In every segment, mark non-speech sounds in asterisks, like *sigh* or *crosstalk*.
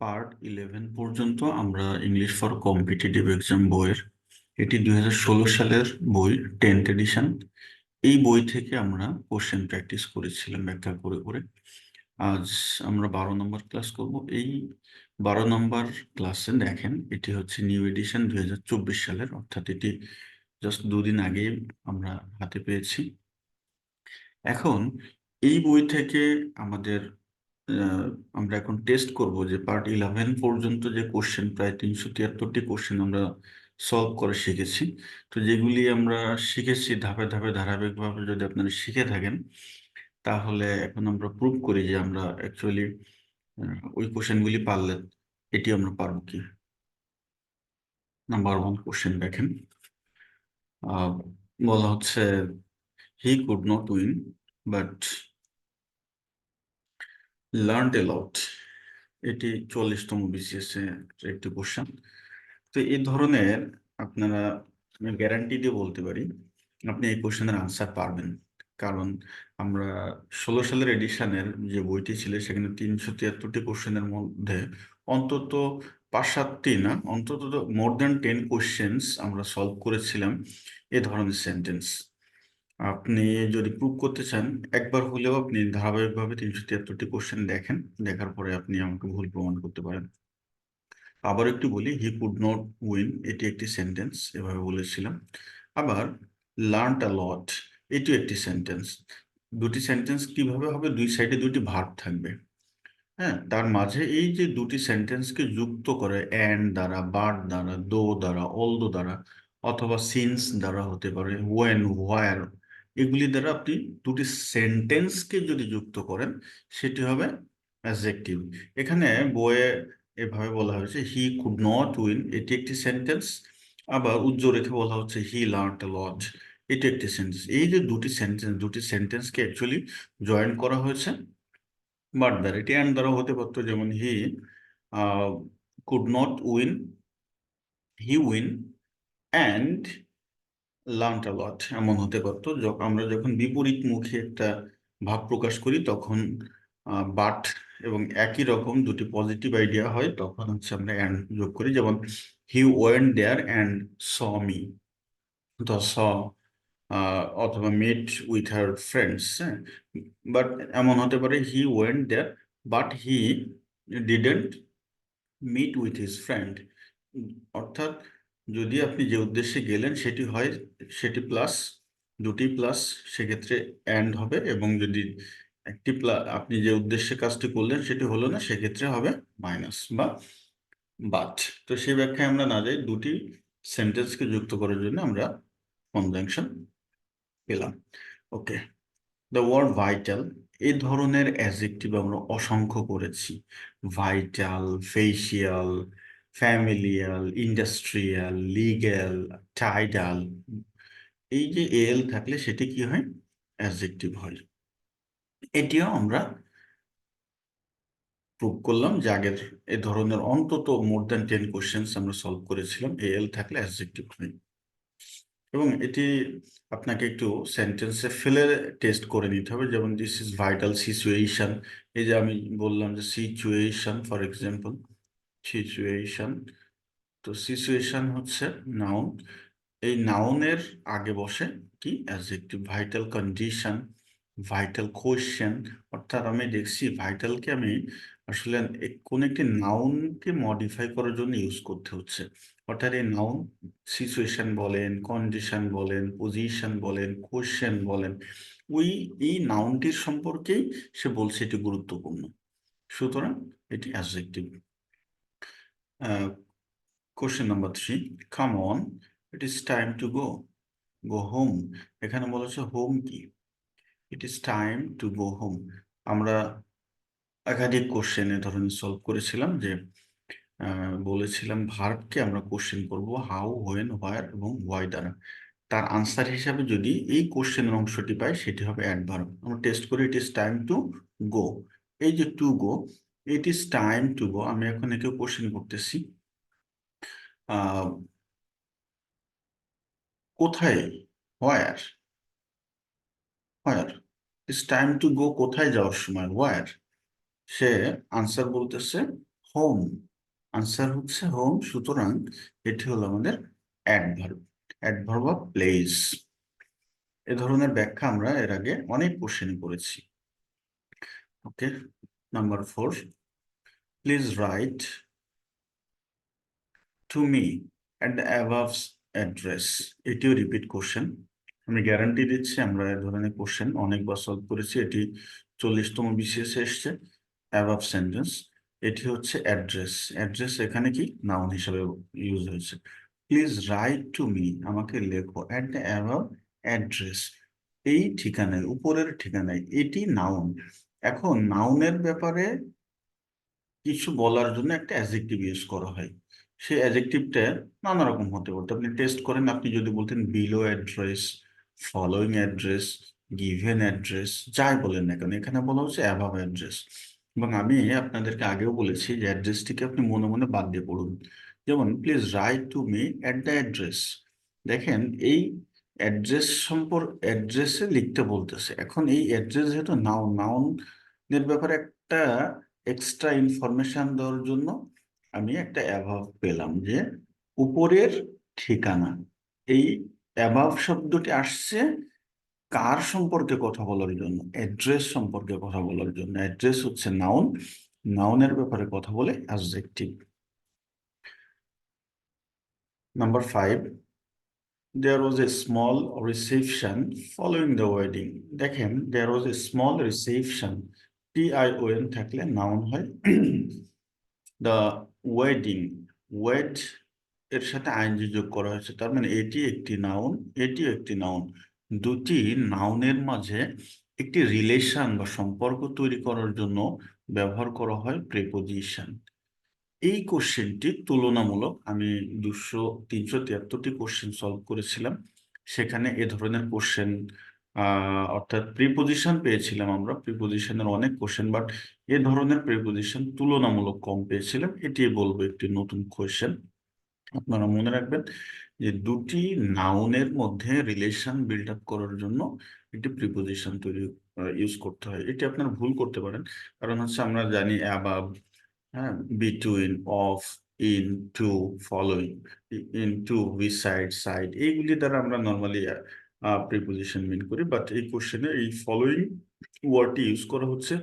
Part eleven পর্যন্ত আমরা English for competitive exam বইয়ের, এটি দু হাজার ষোলো সালের বই, টেন্থ এডিশন। এই বই থেকে আমরা কোশ্চেন প্র্যাকটিস করেছিলাম ব্যাখ্যা করে করে। আজ আমরা বারো নম্বর ক্লাস করব। এই বারো নম্বর ক্লাসে দেখেন, এটি হচ্ছে নিউ এডিশন দুই হাজার চব্বিশ সালের, অর্থাৎ এটি জাস্ট দুদিন আগে আমরা হাতে পেয়েছি। এখন এই বই থেকে আমাদের আমরা এখন টেস্ট করব যে পার্ট ইলেভেন পর্যন্ত যে কোশ্চেন প্রায় তিনশো তিয়াত্তরটি কোশ্চেন আমরা সলভ করে শিখেছি। তো যেগুলি আমরা শিখেছি ধাপে ধাপে ধারাবাহিকভাবে যদি আপনারা শিখে থাকেন, তাহলে এখন আমরা প্রুভ করি যে আমরা অ্যাকচুয়ালি ওই কোশ্চেনগুলি পারলে এটি আমরা পারব কি? নাম্বার ওয়ান কোশ্চেন দেখেন। বলা হচ্ছে he could not win but learn a lot এটি চল্লিশতম বিসিএস একটি কোশ্চেন তো এই ধরনের আপনারা গ্যারান্টি দিয়ে বলতে পারি, আপনি এই কোশ্চেনের আনসার পারবেন। কারণ আমরা ষোলো সালের এডিশনের যে বইটি ছিল, সেখানে তিনশো তিয়াত্তরটি কোশ্চেনের মধ্যে অন্তত পাঁচ সাতটি না, অন্তত মোর দ্যান টেন কোশ্চেন্স আমরা সলভ করেছিলাম এ ধরনের সেন্টেন্স আপনি যদি প্রুভ করতে চান, একবার হলেও আপনি ধারাবাহিকভাবে তিনশো তিয়াত্তরটি কোশ্চেন দেখেন, দেখার পরে আপনি আমাকে ভুল প্রমাণ করতে পারেন। আবার একটু বলি হি কুড নট উইন এটি একটি সেন্টেন্স এভাবে বলেছিলাম। আবার লার্ন আ লট এটিও একটি সেন্টেন্স দুটি সেন্টেন্স কীভাবে হবে? দুই সাইডে দুটি ভার্ব থাকবে। হ্যাঁ তার মাঝে এই যে দুটি সেন্টেন্সকে যুক্ত করে অ্যান্ড দ্বারা বাট দ্বারা দো দ্বারা অলদো দ্বারা, অথবা সিন্স দ্বারা হতে পারে ওয়েন হোয়ার এগুলি দ্বারা আপনি দুটি সেন্টেন্সকে যদি যুক্ত করেন, সেটি হবে অ্যাডজেক্টিভ। এখানে বইয়ে এভাবে বলা হয়েছে হি কুড নট উইন এটি একটি সেন্টেন্স। আবার উজ্জ্ব রেখে বলা হচ্ছে হি লার্ন লট এটি একটি সেন্টেন্স। এই যে দুটি সেন্টেন্স, দুটি সেন্টেন্সকে অ্যাকচুয়ালি জয়েন করা হয়েছে বাট দ্বারা এটি অ্যান্ড দ্বারা হতে পারতো, যেমন he could not win he win and learn a lot এমন হতে পারতো। আমরা যখন বিপরীত মুখে একটা ভাব প্রকাশ করি, তখন বাট এবং একই রকম দুটি পজিটিভ আইডিয়া হয়, তখন হচ্ছে আমরা অ্যান্ড যোগ করি। যেমন he went there and saw me তো স অথবা মেট উইথ হার ফ্রেন্ডস হ্যাঁ? বাট এমন হতে পারে he went there but he didn't meet with his friend অর্থাৎ যদি আপনি যে উদ্দেশ্যে গেলেন সেটি হয়, সেটি প্লাস দুটি প্লাস সেক্ষেত্রে অ্যান্ড হবে এবং যদি একটি আপনি যে উদ্দেশ্যে কাজটি করলেন সেটি হলো না, সেক্ষেত্রে হবে মাইনাস বা বাট তো সেই ব্যাখ্যায় আমরা না যাই, দুটি সেন্টেন্সকে যুক্ত করার জন্য আমরা কনজাংশন পেলাম। ওকে দ্য ওয়ার্ড ভাইটাল এই ধরনের অ্যাজেক্টিভ আমরা অসংখ্য করেছি। Vital facial familial industrial legal tidal এই যে এল থাকলে সেটি কি হয়? অ্যাডজেক্টিভ হয়। এটিও আমরা প্রুভ করলাম যে আগের এ ধরনের অন্তত মোর দ্যান টেন কোশ্চেন্স আমরা সলভ করেছিলাম। এ এল থাকলে অ্যাডজেক্টিভ হয়। এবং এটি আপনাকে একটু সেন্টেন্সে ফেলে টেস্ট করে নিতে হবে। যেমন দিস ইজ ভাইটাল সিচুয়েশন এই যে আমি বললাম যে সিচুয়েশন ফর এক্সাম্পল সিচুয়েশন তো সিচুয়েশন হচ্ছে নাউন এই নাউনের আগে বসে কি? Adjective vital condition vital question অর্থাৎ আমি দেখছি ভাইটালকে আমি আসলে কোন একটি নাউনকে মডিফাই করার জন্য ইউজ করতে হচ্ছে। অর্থাৎ এই নাউন সিচুয়েশন বলেন কন্ডিশন বলেন পজিশন বলেন কোয়েশ্চেন বলেন, ওই, এই নাউনটির সম্পর্কেই সে বলছে এটি গুরুত্বপূর্ণ। সুতরাং এটি adjective question number three come on it is time to go go home এখানে বলেছে হোম কি? It is time to go home আমরা একাধিক কোশ্চেন এ ধরনের সলভ করেছিলাম যে বলেছিলাম ভার্বকে আমরা কোশ্চেন করব হাউ হোয়েন হোয়ার এবং হোয়াই দ্বারা। তার আনসার হিসাবে যদি এই কোশ্চেনের অংশটি পাই, সেটি হবে অ্যাডভার্ব আমরা টেস্ট করি ইট ইস টাইম টু গো এই যে to go it is time to go আমি এখন একে কোশ্চেন করতেছি। কোথায়? Where where it's time to go কোথায় যাওয়ার সময়? হোয়ার সে আনসার বলতেছে হোম আনসার হচ্ছে হোম সুতরাং এটি হলো আমাদের অ্যাডভার্ব অ্যাডভার্ব অফ প্লেস এ ধরনের ব্যাখ্যা আমরা এর আগে অনেক কোশ্চেনে করেছি। Okay number four please write to me at the above address এটিও রিপিট কোশ্চেন আমি গ্যারান্টি দিচ্ছি, আমরা এ ধরনের কোশ্চেন অনেকবার সলভ করেছি, এটি চল্লিশতম বিসিএস এসছে অ্যাভাব সেন্টেন্স এটি হচ্ছে অ্যাড্রেস অ্যাড্রেস এখানে কি? নাউন হিসাবে ইউজ হয়েছে। প্লিজ রাইট টু মি আমাকে লেখো অ্যাট দ্য অ্যাভাব অ্যাড্রেস এই ঠিকানায়, উপরের ঠিকানায়, এটি নাউন এখন নাউনের ব্যাপারে কিছু বলার জন্য একটা অ্যাজেক্টিভ ইউজ করা হয়। সেই অ্যাজেক্টিভটা নানা রকম হতে পারতো। আপনি টেস্ট করেন, আপনি যদি বলতেন below address following address given address যাই বলেন না কেন, এখানে বলা হচ্ছে অ্যাভাব অ্যাড্রেস এবং আমি আপনাদেরকে আগেও বলেছি যে অ্যাড্রেসটিকে আপনি মনে মনে বাদ দিয়ে পড়ুন। যেমন please write to me at the address দেখেন, এই অ্যাড্রেস সম্পর্ক অ্যাড্রেসে লিখতে বলতেছে। এখন এই অ্যাড্রেস যেহেতু নাউন নাউন নাউনের ব্যাপারে একটা এক্সট্রা ইনফরমেশন দেওয়ার জন্য আমি একটা অ্যাভাব পেলাম যে উপরের ঠিকানা। এই অ্যাভাব শব্দটি আসছে কার সম্পর্কে কথা বলার জন্য অ্যাড্রেস সম্পর্কে কথা বলার জন্য। অ্যাড্রেস হচ্ছে নাউন নাউনের ব্যাপারে কথা বলে adjective number five there was a small reception following the wedding দেখেন there was a small reception T I O N থাকলে নাউন হয়। দ্য ওয়েডিং ওয়েড এর সাথে আইনজি যোগ করা হয়েছে। তার মানে এটি একটি নাউন এটি একটি নাউন দুটি নাউনের মাঝে একটি রিলেশন বা সম্পর্ক তৈরি করার জন্য ব্যবহার করা হয় প্রেপোজিশন এই কোশ্চেনটি তুলনামূলক আমি দুশো, তিনশো তিয়াত্তরটি কোশ্চেন সলভ করেছিলাম। সেখানে এ ধরনের কোশ্চেন অর্থাৎ প্রিপোজিশন পেয়েছিলাম আমরা। প্রিপোজিশনের অনেক কোশ্চেন বাট এ ধরনের প্রিপোজিশন তুলনামূলক কম পেয়েছিলাম। এটি বলব একটি নতুন কোশ্চেন আপনারা মনে রাখবেন যে দুটি নাউনের মধ্যে রিলেশন বিল্ড আপ করার জন্য একটি প্রিপোজিশন তৈরি ইউজ করতে হয়। এটি আপনারা ভুল করতে পারেন। কারণ হচ্ছে আমরা জানি অ্যাবাব হ্যাঁ between of in to following in to beside side এইগুলি দ্বারা আমরা নর্মালি প্রিপোজিশন মিন করি বাট এই কোশ্চেনে এই ফলোইং ওয়ার্ডটি ইউজ করা হচ্ছে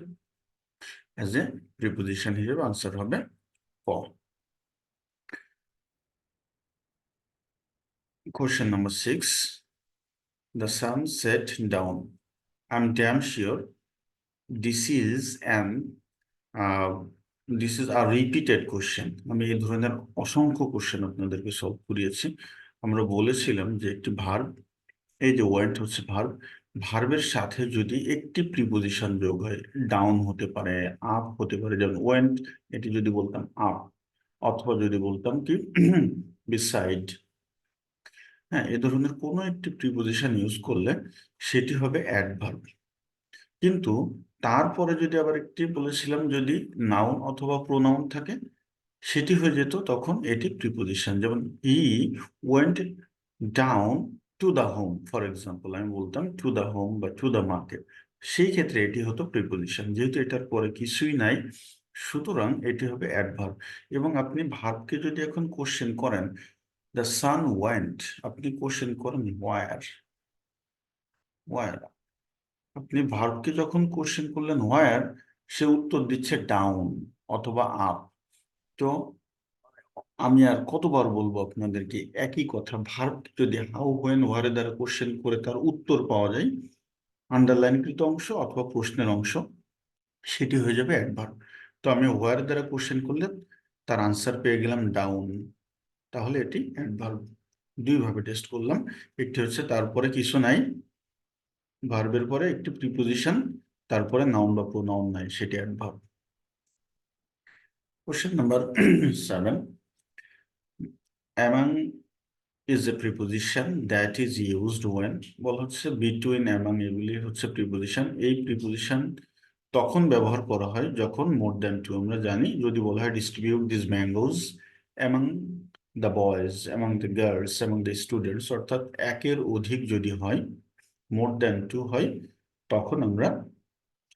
অ্যাজ এ প্রিপোজিশন হিসেবে আনসার হবে ক number six. The sun set down. I'm damn sure this is an uh, this is a repeated question. আমি এই ধরনের অসংখ্য কোশ্চেন আপনাদেরকে সলভ করিয়েছি আমরা বলেছিলাম যে একটি ভার্ব এই যে ওয়ার্ড হচ্ছে ভার্ব ভার্বের সাথে যদি একটি প্রিপোজিশন যোগ হয় ডাউন হতে পারে আপ হতে পারে, যেমন ওয়েন্ট এটি যদি বলতাম আপ অথবা যদি বলতাম কি *clears throat* বিসাইড হ্যাঁ এ ধরনের কোনো একটি প্রিপোজিশন ইউজ করলে সেটি হবে অ্যাডভার্ব কিন্তু তারপরে যদি আবার একটি বলেছিলাম যদি নাউন অথবা প্রোনাউন থাকে, সেটি হয়ে যেত তখন এটি প্রিপোজিশন যেমন he went down to the home for example আমি বলতাম টু দ্য হোম বা টু দ্য মার্কেট সেই ক্ষেত্রে এটি হতো প্রিপোজিশন যেহেতু এটার পরে কিছুই নাই, সুতরাং এটি হবে অ্যাডভার্ব এবং আপনি ভার্বকে যদি এখন কোশ্চেন করেন দ্য সান ওয়েন্ট আপনি কোশ্চেন করেন ওয়ার ওয়ার আপনি ভার্বকে যখন কোশ্চেন করলেন ওয়ার সে উত্তর দিচ্ছে ডাউন অথবা আপ তো আমি আর কতবার বলব আপনাদেরকে একই কথা। ভার্ব যদি হাউ হোয়েন ওয়ারে দ্বারা কোশ্চেন করে তার উত্তর পাওয়া যায় আন্ডারলাইনকৃত অংশ অথবা প্রশ্নের অংশ, সেটি হয়ে যাবে অ্যাডভার্ব তো আমি ওয়ার দ্বারা কোশ্চেন করলে তার আনসার পেয়ে গেলাম ডাউন তাহলে এটি অ্যাডভার্ব দুইভাবে টেস্ট করলাম। একটি হচ্ছে তারপরে কিছু নাই ভার্বের পরে একটি প্রিপোজিশন তারপরে নাউন বা প্রোনাউন নাই, সেটি adverb question number seven among is a preposition that is used when বলা হচ্ছে বিটুইন অ্যামাং এগুলি হচ্ছে প্রিপোজিশন এই প্রিপোজিশন তখন ব্যবহার করা হয় যখন মোর দ্যান টু আমরা জানি। যদি বলা হয় distribute this mangoes among the boys among the girls among the students অর্থাৎ একের অধিক যদি হয় মোর দ্যান টু হয়, তখন আমরা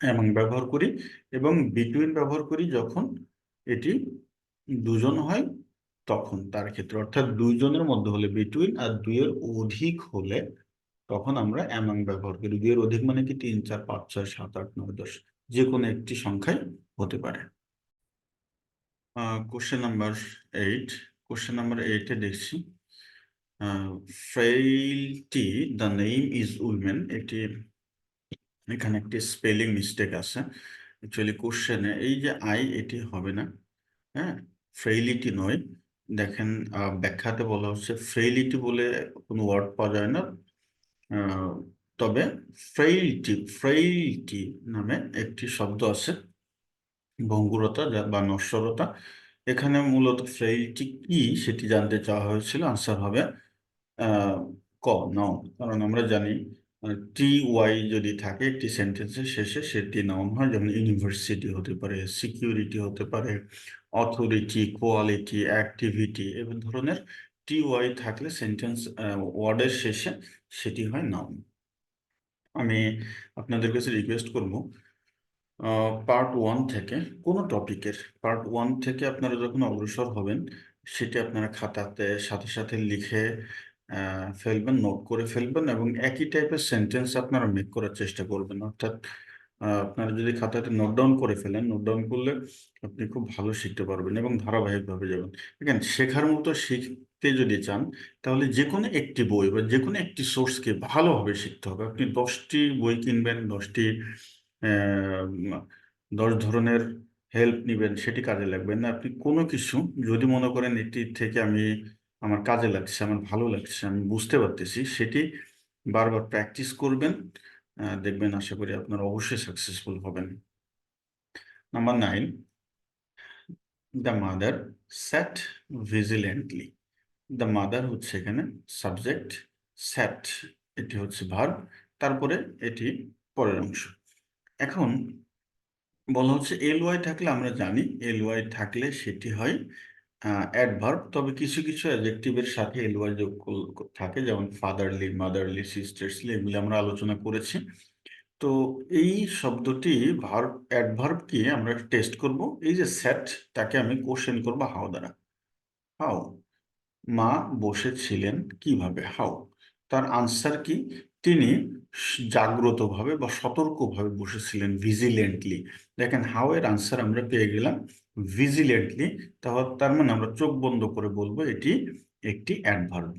অ্যামাং ব্যবহার করি এবং বিটুইন ব্যবহার করি যখন এটি দুজন হয় তখন তার ক্ষেত্রে, অর্থাৎ দুইজনের মধ্যে হলে বিটুইন আর দুইয়ের অধিক হলে তখন আমরা অ্যামাং ব্যবহার করি। দুইয়ের অধিক মানে কি? তিন, চার, পাঁচ, ছয়, সাত, আট, নয়, দশ, যে কোনো একটি সংখ্যায় হতে পারে। Question number eight question number এইটে দেখছি। Frailty the name is women এটি এখানে একটি স্পেলিং মিস্টেক আছে। অ্যাকচুয়ালি কোশ্চেনে এই যে আই এটি হবে না হ্যাঁ? ফ্রেইলিটি নয়। দেখেন ব্যাখ্যাতে বলা হচ্ছে ফ্রেইলিটি বলে কোনো ওয়ার্ড পাওয়া যায় না। তবে ফ্রেইলিটি ফ্রেইলিটি নামে একটি শব্দ আছে, ভঙ্গুরতা বা নশ্বরতা। এখানে মূলত ফ্রেইলিটি কি সেটি জানতে চাওয়া হয়েছিল। আনসার হবে ক নাউন কারণ আমরা জানি টি ওয়াই যদি থাকে একটি সেন্টেন্সের শেষে সেটি নাউন হয়, যেমন ইউনিভার্সিটি হতে পারে সিকিউরিটি হতে পারে অথরিটি কোয়ালিটি অ্যাক্টিভিটি এবং ধরনের টি ওয়াই থাকলে সেন্টেন্স ওয়ার্ডের শেষে সেটি হয় নাউন আমি আপনাদের কাছে রিকোয়েস্ট করব পার্ট ওয়ান থেকে কোনো টপিকের পার্ট ওয়ান থেকে আপনারা যখন অগ্রসর হবেন, সেটি আপনারা খাতাতে সাথে সাথে লিখে ফেলবেন নোট করে ফেলবেন এবং একই টাইপের সেন্টেন্স আপনারা মেক করার চেষ্টা করবেন। অর্থাৎ আপনারা যদি খাতাতে নোট ডাউন করে ফেলেন নোট ডাউন করলে আপনি খুব ভালো শিখতে পারবেন এবং ধারাবাহিকভাবে যাবেন। দেখেন শেখার মতো শিখতে যদি চান, তাহলে যে কোনো একটি বই বা যে কোনো একটি সোর্সকে ভালোভাবে শিখতে হবে। আপনি দশটি বই কিনবেন, দশটি দশ ধরনের হেল্প নেবেন, সেটি কাজে লাগবে না। আপনি কোনো কিছু যদি মনে করেন, এটি থেকে আমি আমার কাজে লাগছে আমার ভালো লাগছে আমি বুঝতে পারতেছি, সেটি বারবার প্র্যাকটিস করবেন দেখবেন আশা করি আপনারা অবশ্যই সাকসেসফুল হবেন। Number nine the mother sat vigilantly the mother হচ্ছে এখানে সাবজেক্ট স্যাট এটি হচ্ছে ভার তারপরে এটি পরের অংশ। এখন বলা হচ্ছে এল ওয়াই থাকলে আমরা জানি এল ওয়াই থাকলে সেটি হয় অ্যাডভার্ব তবে কিছু কিছু অ্যাডজেক্টিভের সাথে এল ওয়াই যোগ থাকে, যেমন ফাদারলি মাদারলি সিস্টার্সলি এগুলি আমরা আলোচনা করেছি। তো এই শব্দটি ভার্ব অ্যাডভার্ব কি আমরা টেস্ট করব। এই যে সেট তাকে আমি কোশ্চেন করব হাও দ্বারা। হাও মা বসেছিলেন কীভাবে? হাও তার আনসার কি? তিনি জাগ্রতভাবে বা সতর্কভাবে বসেছিলেন ভিজিলেন্টলি দেখেন হাও এর আনসার আমরা পেয়ে গেলাম ভিজিলেন্টলি তাহলে তার মানে আমরা চোখ বন্ধ করে বলব এটি একটি adverb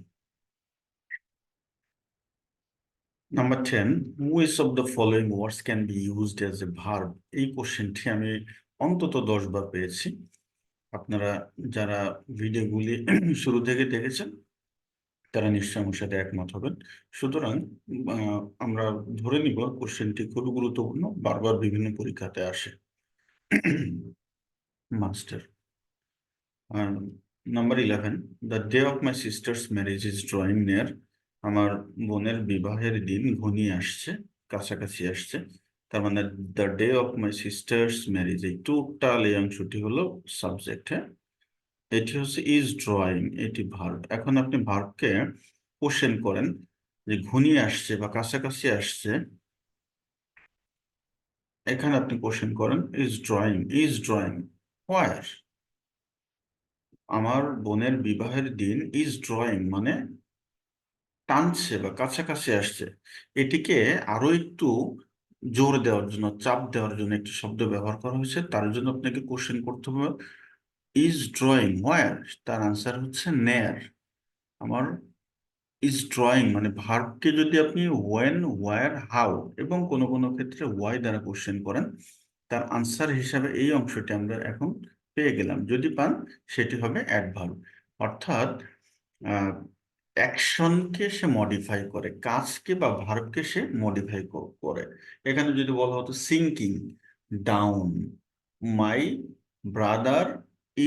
number ten which of the following words can be used as a verb এই কোশ্চেনটি আমি অন্তত দশ বার পেয়েছি। আপনারা যারা ভিডিওগুলি শুরু থেকে দেখেছেন তারা নিশ্চয় আমার সাথে একমত হবেন। সুতরাং আমরা ধরে নিব কোশ্চেনটি খুবই গুরুত্বপূর্ণ, বারবার বিভিন্ন পরীক্ষাতে আসে। Master number eleven, the day of my sister's marriage is drawing near. আমার বোনের বিবাহের দিন ঘনিয়ে আসছে, কাছাকাছি আসছে। তার মানে the day of my sister's marriage, এই টোটাল এই অংশটি হলো সাবজেক্ট হ্যাঁ? এটি হচ্ছে ইজ ড্রয়িং এটি ভার্ব এখন আপনি ভার্বকে কোশ্চেন করেন, যে ঘনিয়ে আসছে বা কাছাকাছি আসছে, এখানে আপনি কোশ্চেন করেন is drawing is drawing where আমার বোনের বিবাহের দিন ইজ ড্রয়িং মানে টানছে বা কাছাকাছি আসছে। এটিকে আরও একটু জোর দেওয়ার জন্য, চাপ দেওয়ার জন্য একটি শব্দ ব্যবহার করা হয়েছে, তার জন্য আপনাকে কোশ্চেন করতে হবে ইজ ড্রয়িং হোয়ার তার আনসার হচ্ছে নেয়ার আমার ইজ ড্রয়িং মানে ভার্বকে যদি আপনি ওয়েন ওয়ার হাউ এবং কোনো কোনো ক্ষেত্রে ওয়াই দ্বারা কোশ্চেন করেন, তার আনসার হিসাবে এই অংশটি আমরা এখন পেয়ে গেলাম। যদি পান, সেটি হবে অ্যাডভার্ব অর্থাৎ অ্যাকশনকে সে মডিফাই করে, কাজকে বা ভার্বকে সে মডিফাই করে। এখানে যদি বলা হতো sinking down my brother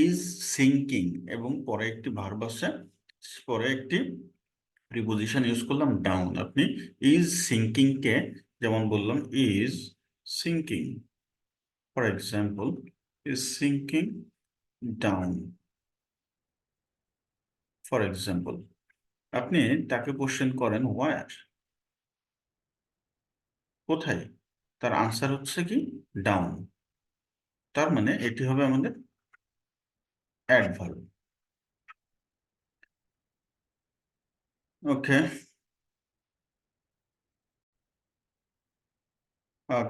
is sinking এবং পরে একটি ভার্ব আছে পরে একটি প্রিপোজিশন ইউজ করলাম ডাউন আপনি ইজ সিঙ্কিং কে যেমন বললাম is sinking for example is sinking down for example আপনি তাকে কোশ্চেন করেন ওয়ার কোথায়? তার আনসার হচ্ছে কি ডাউন তার মানে এটি হবে আমাদের অ্যাডভার্ব ওকে।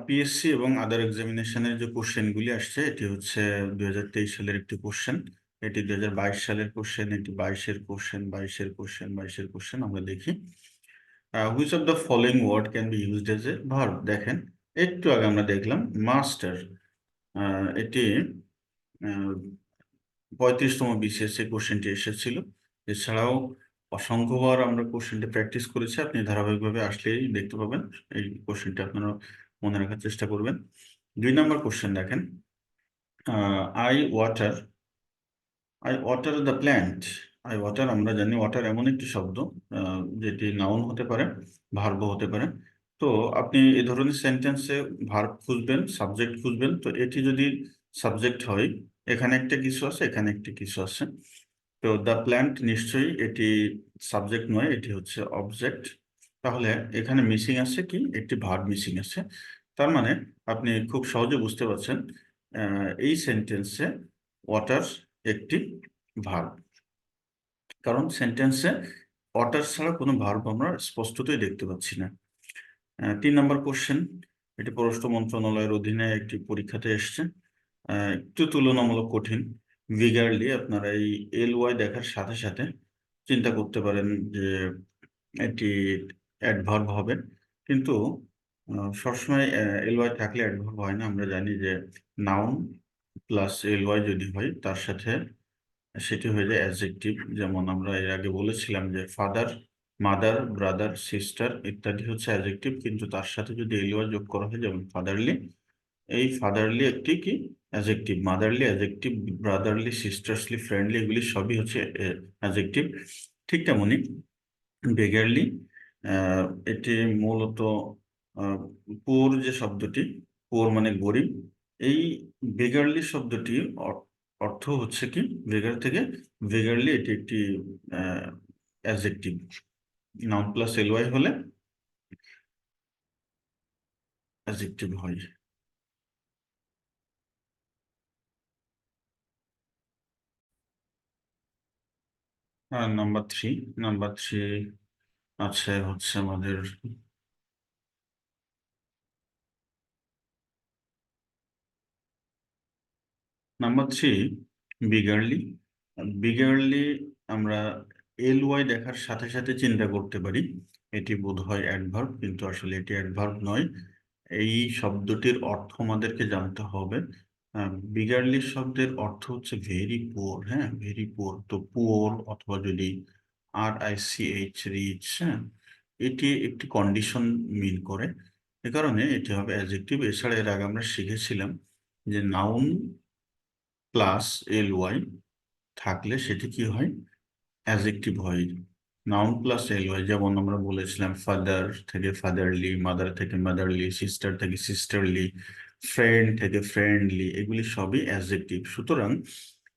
পিএসসি এবং আদার এক্সামিনেশনের যে কোশ্চেনগুলি আসছে, এটি হচ্ছে দুই সালের একটি কোশ্চেন এটি দুই সালের কোশ্চেন এটি বাইশের কোশ্চেন বাইশের কোশ্চেন বাইশের কোশ্চেন আমরা দেখি। Which of the following word can be used as a verb দেখেন, একটু আগে আমরা দেখলাম মাস্টার এটি পঁয়ত্রিশতম বিসিএস কোশ্চেনটি এসেছিল। এছাড়াও অসংখ্যবার আমরা কোশ্চেনটি প্র্যাকটিস করেছি, আপনি ধারাবাহিকভাবে আসলেই দেখতে পাবেন। এই কোশ্চেনটি আপনারা মনে রাখার চেষ্টা করবেন। দুই নম্বর কোশ্চেন দেখেন। I water I water the plant. I water, আমরা জানি ওয়াটার এমন একটি শব্দ যেটি নাউন হতে পারে, ভার্ব হতে পারে। তো আপনি এই ধরনের সেন্টেন্সে ভার্ব খুঁজবেন, সাবজেক্ট খুঁজবেন, তো এটি যদি সাবজেক্ট হয়। এখানে একটা কিছু আছে, এখানে একটি কিছু আছে। তো দ্য প্ল্যান্ট নিশ্চয়ই এটি সাবজেক্ট নয়, এটি হচ্ছে অবজেক্ট তাহলে এখানে মিসিং আছে কি? একটি ভার্ব মিসিং আছে। তার মানে আপনি খুব সহজে বুঝতে পারছেন এই সেন্টেন্সে ওয়াটার একটি ভার্ব কারণ সেন্টেন্সে ওয়াটার ছাড়া কোনো ভার্ব আমরা স্পষ্টতই দেখতে পাচ্ছি না। তিন নম্বর কোশ্চেন এটি পররাষ্ট্র মন্ত্রণালয়ের অধীনে একটি পরীক্ষাতে এসছে। একটু তুলনামূলক কঠিন। ভিগারলি আপনারা এই এল ওয়াই দেখার সাথে সাথে চিন্তা করতে পারেন যে এটি অ্যাডভার্ব হবে। কিন্তু সবসময় এল ওয়াই থাকলে অ্যাডভার্ব হয় না। আমরা জানি যে নাউন প্লাস এল ওয়াই যদি হয়, তার সাথে সেটি হয়ে যায় অ্যাজেক্টিভ যেমন আমরা এর আগে বলেছিলাম যে ফাদার মাদার ব্রাদার সিস্টার ইত্যাদি হচ্ছে অ্যাজেক্টিভ কিন্তু তার সাথে যদি এল ওয়াই যোগ করা হয়, যেমন ফাদারলি এই ফাদারলি একটি কি? Adjective motherly adjective brotherly sisterly friendly এগুলি সবই হচ্ছে অ্যাজেক্টিভ ঠিক তেমনই বেগারলি এটি মূলত পোর যে শব্দটি পোর মানে গরিব, এই বেগারলি শব্দটি অর্থ হচ্ছে কি? বেগার থেকে বেগারলি এটি একটি adjective noun plus L Y হলে অ্যাজেক্টিভ হয়। নাম্বার থ্রি নাম্বার থ্রি আছে হচ্ছে আমাদের নাম্বার থ্রি বিগারলি বিগারলি আমরা এল ওয়াই দেখার সাথে সাথে চিন্তা করতে পারি। এটি বোধ হয় অ্যাডভার্ব কিন্তু আসলে এটি অ্যাডভার্ব নয়। এই শব্দটির অর্থ আমাদেরকে জানতে হবে। বিগারলি শব্দের অর্থ হচ্ছে ভেরি পুয়ার হ্যাঁ? ভেরি পুয়ার তো পুয়ার অথবা যদি R I C H rich হ্যাঁ? এটি একটি কন্ডিশন মিন করে। এ কারণে এটি হবে অ্যাজেক্টিভ এছাড়া এর আগে আমরা শিখেছিলাম যে নাউন প্লাস এল ওয়াই থাকলে সেটি কি হয়? অ্যাজেক্টিভ হয়। নাউন প্লাস এল ওয়াই যেমন আমরা বলেছিলাম ফাদার থেকে ফাদারলি মাদার থেকে মাদারলি সিস্টার থেকে সিস্টারলি ফ্রেন্ড থেকে ফ্রেন্ডলি এগুলি সবই অ্যাজেক্টিভ সুতরাং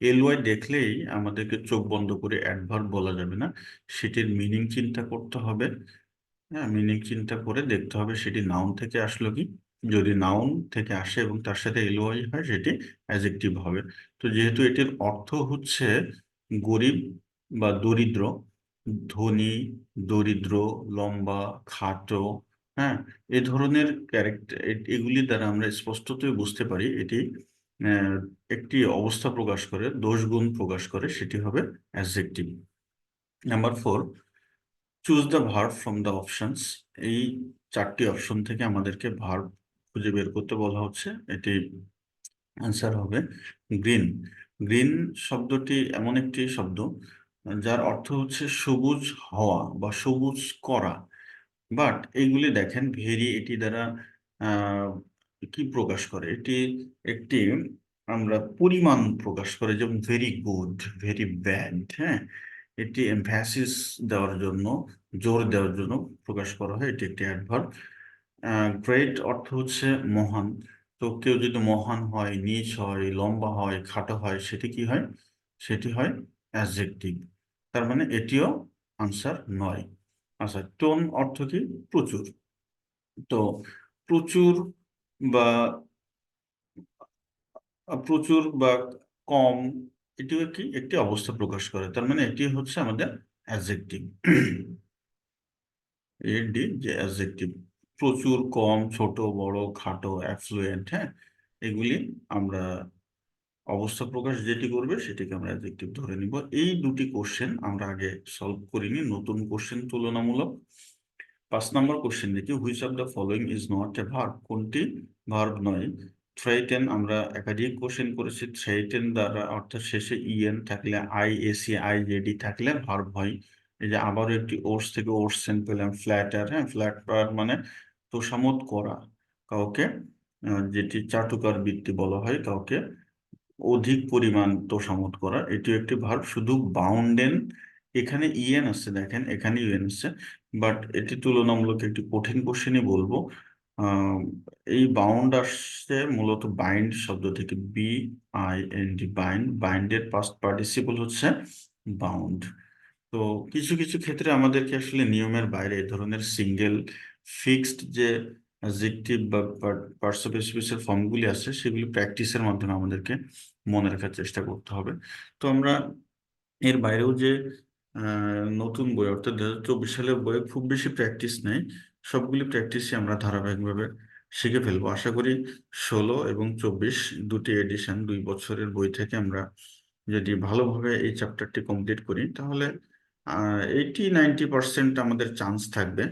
এল ওয়াই দেখলেই আমাদেরকে চোখ বন্ধ করে অ্যাডভার্ব বলা যাবে না। সেটির মিনিং চিন্তা করতে হবে। হ্যাঁ মিনিং চিন্তা করে দেখতে হবে সেটি নাউন থেকে আসলো কি। যদি নাউন থেকে আসে এবং তার সাথে এল ওয়াই হয়, সেটি অ্যাজেক্টিভ হবে। তো যেহেতু এটির অর্থ হচ্ছে গরিব বা দরিদ্র, ধনী, দরিদ্র, লম্বা, খাটো হ্যাঁ এ ধরনের ক্যারেক্টার এগুলি দ্বারা আমরা স্পষ্টতই বুঝতে পারি এটি একটি অবস্থা প্রকাশ করে দোষ গুণ প্রকাশ করে, সেটি হবে adjective number four choose the verb from the options এই চারটি অপশন থেকে আমাদেরকে ভার্ব খুঁজে বের করতে বলা হচ্ছে। এটি অ্যান্সার হবে গ্রিন গ্রিন শব্দটি এমন একটি শব্দ, যার অর্থ হচ্ছে সবুজ হওয়া বা সবুজ করা। বাট এইগুলি দেখেন ভেরি এটি দ্বারা কি প্রকাশ করে? এটি একটি আমরা পরিমাণ প্রকাশ করে, যেমন ভেরি গুড ভেরি ব্যাড হ্যাঁ? এটি এমফ্যাসিস দেওয়ার জন্য, জোর দেওয়ার জন্য প্রকাশ করা হয়। এটি একটি অ্যাডভার্ব গ্রেট অর্থ হচ্ছে মহান। তো কেউ যদি মহান হয়, নিচ হয়, লম্বা হয়, খাটো হয়, সেটি কি হয়? সেটি হয় অ্যাজেক্টিভ তার মানে এটিও আনসার নয়। আচ্ছা টোন অর্থ কি? প্রচুর। তো প্রচুর বা প্রচুর বা কম, এটিও কি একটি অবস্থা প্রকাশ করে। তার মানে এটি হচ্ছে আমাদের অ্যাডজেক্টিভ এডি যে অ্যাডজেক্টিভ প্রচুর, কম, ছোট, বড়, খাটো অ্যাফ্লুয়েন্ট হ্যাঁ? এগুলি আমরা অবস্থা প্রকাশ যেটি করবে সেটিকে আমরা অ্যাডজেক্টিভ ধরে নিব। এই দুটি কোশ্চেন আমরা আগে সলভ করিনি, নতুন কোশ্চেন তুলনামূলক। পাঁচ নম্বর কোশ্চেন দেখি। Which of the following is not a verb কোনটি? ভার্ব নয়। থ্রেটেন আমরা একাধিক কোশ্চেন করেছি। থ্রেটেন দ্বারা অর্থাৎ শেষে ইএন থাকলে I S E I Z E থাকলে ভার্ব হয়। এই যে আবারও একটি ওর্স থেকে ওর্স সেন্ট পেলাম। ফ্ল্যাটার হ্যাঁ? ফ্ল্যাটার মানে তোষামত করা। কাউকে যেটি চাটুকার বৃত্তি বলা হয় কাউকে। অধিক পরিমাণ তোষামত করা এটি একটি ভার্ব শুধু বাউন্ডেন, এখানে ইএন আছে, দেখেন, এখানে ইউএন আছে, বাট এটি তুলনামূলক একটি কঠিন কোশ্চেনই বলব। এই বাউন্ড আসছে মূলত বাইন্ড শব্দ থেকে B I N D bind বাইন্ডের past participle হচ্ছে বাউন্ড তো কিছু কিছু ক্ষেত্রে আমাদেরকে আসলে নিয়মের বাইরে, এই ধরনের সিঙ্গেল ফিক্সড যে অ্যাডজেক্টিভ বা পার্সোপেসিফিসের ফর্মগুলি আছে, সেগুলি প্র্যাকটিসের মাধ্যমে আমাদেরকে মনে রাখার চেষ্টা করতে হবে। তো আমরা এর বাইরেও যে নতুন বই, অর্থাৎ দু হাজার চব্বিশ সালের বইয়ে খুব বেশি প্র্যাকটিস নেই, সবগুলি প্র্যাকটিসই আমরা ধারাবাহিকভাবে শিখে ফেলব। আশা করি ষোলো এবং চব্বিশ দুটি এডিশন দুই বছরের বই থেকে আমরা যদি ভালোভাবে এই চ্যাপ্টারটি কমপ্লিট করি, তাহলে এইটি নাইনটি পার্সেন্ট আমাদের চান্স থাকবে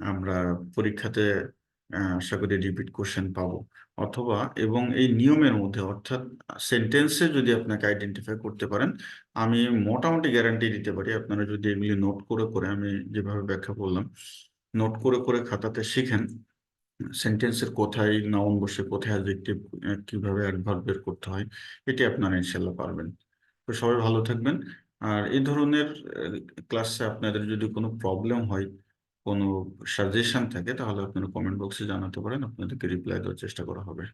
আমরা পরীক্ষাতে আশা করি রিপিট কোশ্চেন পাবো। অথবা, এবং এই নিয়মের মধ্যে, অর্থাৎ সেন্টেন্সে যদি আপনাকে আইডেন্টিফাই করতে পারেন, আমি মোটামুটি গ্যারান্টি দিতে পারি। আপনারা যদি এগুলি নোট করে করে আমি যেভাবে ব্যাখ্যা করলাম নোট করে করে খাতাতে শিখেন সেন্টেন্সের কোথায় নাউন বসে, কোথায় অ্যাডজেক্টিভ কীভাবে অ্যাডভার্ব বের করতে হয়, এটি আপনারা ইনশাল্লাহ পারবেন। তো সবাই ভালো থাকবেন। আর এই ধরনের ক্লাসে আপনাদের যদি কোনো প্রবলেম হয় কোনো সাজেশন থাকে, তাহলে আপনারা কমেন্ট বক্সে জানাতে পারেন, আপনাদেরকে রিপ্লাই দেওয়ার চেষ্টা করা হবে।